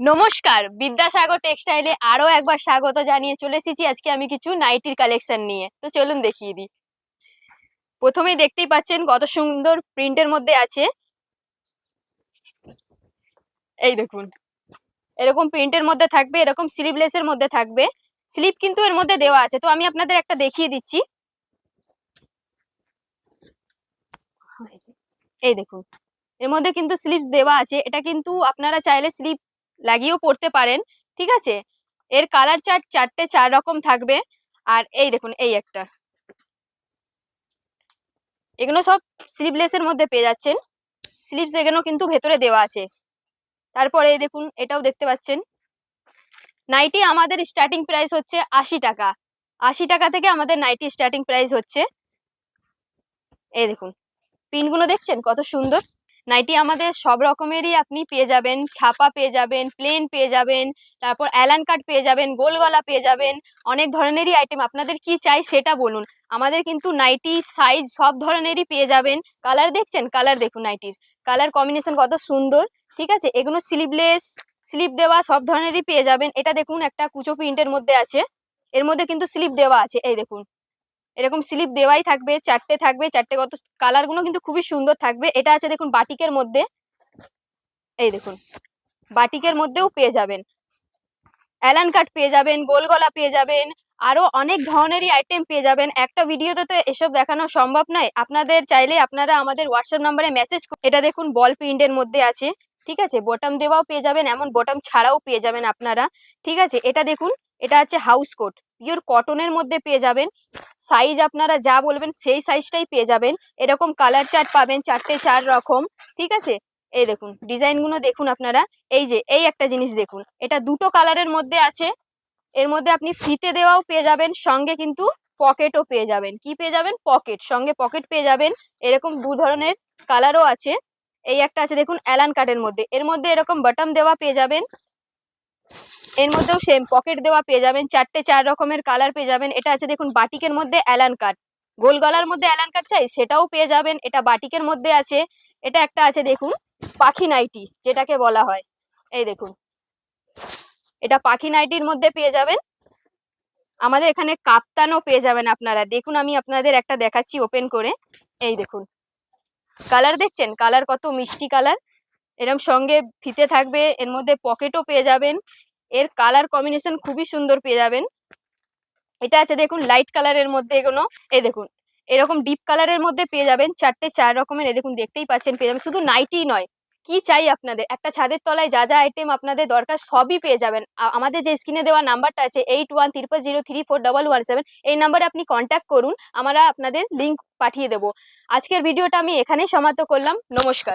নমস্কার, বিদ্যাসাগর টেক্সটাইলে আরও একবার স্বাগত জানিয়ে চলে এসেছি। আজকে আমি কিছু নাইটির কালেকশন নিয়ে। তো চলুন দেখিয়ে দিই। প্রথমেই দেখতেই পাচ্ছেন কত সুন্দর প্রিন্টের মধ্যে আছে। এই দেখুন, এরকম প্রিন্টের মধ্যে থাকবে, এরকম স্লিভলেসের মধ্যে থাকবে। স্লিপ কিন্তু এর মধ্যে দেওয়া আছে। তো আমি আপনাদের একটা দেখিয়ে দিচ্ছি। এই দেখুন, এর মধ্যে কিন্তু স্লিপস দেওয়া আছে। এটা কিন্তু আপনারা চাইলে স্লিপ লাগিয়েও পড়তে পারেন, ঠিক আছে? এর কালার চার্ট চারটে চার রকম থাকবে। আর এই দেখুন, এই একটা। এগুলো সব স্লিভলেসের মধ্যে পেয়ে যাচ্ছেন। স্লিভস এগুলো কিন্তু ভেতরে দেওয়া আছে। তারপরে এই দেখুন, এটাও দেখতে পাচ্ছেন। নাইটি আমাদের স্টার্টিং প্রাইস হচ্ছে আশি টাকা। আশি টাকা থেকে আমাদের নাইটি স্টার্টিং প্রাইস হচ্ছে। এই দেখুন পিনগুলো দেখছেন কত সুন্দর? নাইটি আমাদের সব রকমেরই আপনি পেয়ে যাবেন। ছাপা পেয়ে যাবেন প্লেন পেয়ে যাবেন, তারপর অ্যালান কাট পেয়ে যাবেন, গোল গলা পেয়ে যাবেন, অনেক ধরনেরই আইটেম আপনাদের কি চাই সেটা বলুন। আমাদের কিন্তু নাইটি সাইজ সব ধরনেরই পেয়ে যাবেন। কালার দেখছেন? কালার দেখুন নাইটির কালার কম্বিনেশন কত সুন্দর, ঠিক আছে? এগুলো স্লিভলেস স্লিপ দেওয়া সব ধরনেরই পেয়ে যাবেন। এটা দেখুন একটা কুচো প্রিন্টের মধ্যে আছে। এর মধ্যে কিন্তু স্লিপ দেওয়া আছে। এই দেখুন। এরকম স্লিপ দেওয়াই থাকবে, চারটে থাকবে, চারটে কত কালারগুলো কিন্তু খুবই সুন্দর থাকবে। এটা আছে দেখুন বাটিকের মধ্যে। এই দেখুন, বাটিকের মধ্যেও পেয়ে যাবেন। অ্যালান কাট পেয়ে যাবেন গোল গলা পেয়ে যাবেন, আরও অনেক ধরনেরই আইটেম পেয়ে যাবেন। একটা ভিডিওতে তো এসব দেখানো সম্ভব নয়। আপনাদের চাইলে আপনারা আমাদের হোয়াটসঅ্যাপ নাম্বারে মেসেজ এটা দেখুন বল প্রিন্টের মধ্যে আছে। ঠিক আছে? বটম দেওয়াও পেয়ে যাবেন, এমন বটম ছাড়াও পেয়ে যাবেন আপনারা। ঠিক আছে? এটা দেখুন, এটা আছে হাউস কোট পিওর কটনের মধ্যে পেয়ে যাবেন। সাইজ আপনারা যা বলবেন সেই সাইজটাই পেয়ে যাবেন। এরকম কালার চার্ট পাবেন চারটে চার রকম, ঠিক আছে? এই দেখুন ডিজাইনগুলো দেখুন আপনারা। এই যে, এই একটা জিনিস দেখুন, এটা দুটো কালারের মধ্যে আছে। এর মধ্যে আপনি ফিতে দেওয়াও পেয়ে যাবেন, সঙ্গে কিন্তু পকেটও পেয়ে যাবেন। কি পেয়ে যাবেন? পকেট সঙ্গে পকেট পেয়ে যাবেন। এরকম দু ধরনের কালারও আছে। এই একটা আছে দেখুন অ্যালান কার্ডের মধ্যে। এর মধ্যে এরকম বটম দেওয়া পেয়ে যাবেন। এর মধ্যেও সেম পকেট দেওয়া পেয়ে যাবেন, চারটে চার রকমের কালার পেয়ে যাবেন। এটা আছে দেখুন বাটিকের মধ্যে অ্যালান কাট গোল গলার মধ্যে অ্যালান কাট চাই, সেটাও পেয়ে যাবেন। এটা বাটিকের মধ্যে আছে। এটা একটা আছে দেখুন পাখি নাইটি, যেটাকে বলা হয়। এই দেখুন। এটা পাখি নাইটির মধ্যে পেয়ে যাবেন। আমাদের এখানে কাপ্তানও পেয়ে যাবেন আপনারা। দেখুন আমি আপনাদের একটা দেখাচ্ছি ওপেন করে। এই দেখুন। কালার দেখছেন? কালার কত? মিষ্টি কালার এরম সঙ্গে ফিতে থাকবে, এর মধ্যে পকেটও পেয়ে যাবেন। এর কালার কম্বিনেশন খুবই সুন্দর পেয়ে যাবেন। এটা আছে দেখুন লাইট কালারের মধ্যে এগুলো। এই দেখুন, এরকম ডিপ কালারের মধ্যে পেয়ে যাবেন চারটে চার রকমের। এ দেখুন, দেখতেই পাচ্ছেন পেয়ে যাবেন। শুধু নাইটি নয়, কি চাই আপনাদের? একটা ছাদের তলায় যা যা আইটেম আপনাদের দরকার সবই পেয়ে যাবেন। আমাদের যে স্ক্রিনে দেওয়া নাম্বারটা আছে eight one triple zero three four double one seven এই নাম্বারে আপনি কন্ট্যাক্ট করুন, আমরা আপনাদের লিঙ্ক পাঠিয়ে দেবো। আজকের ভিডিওটা আমি এখানেই সমাপ্ত করলাম। নমস্কার।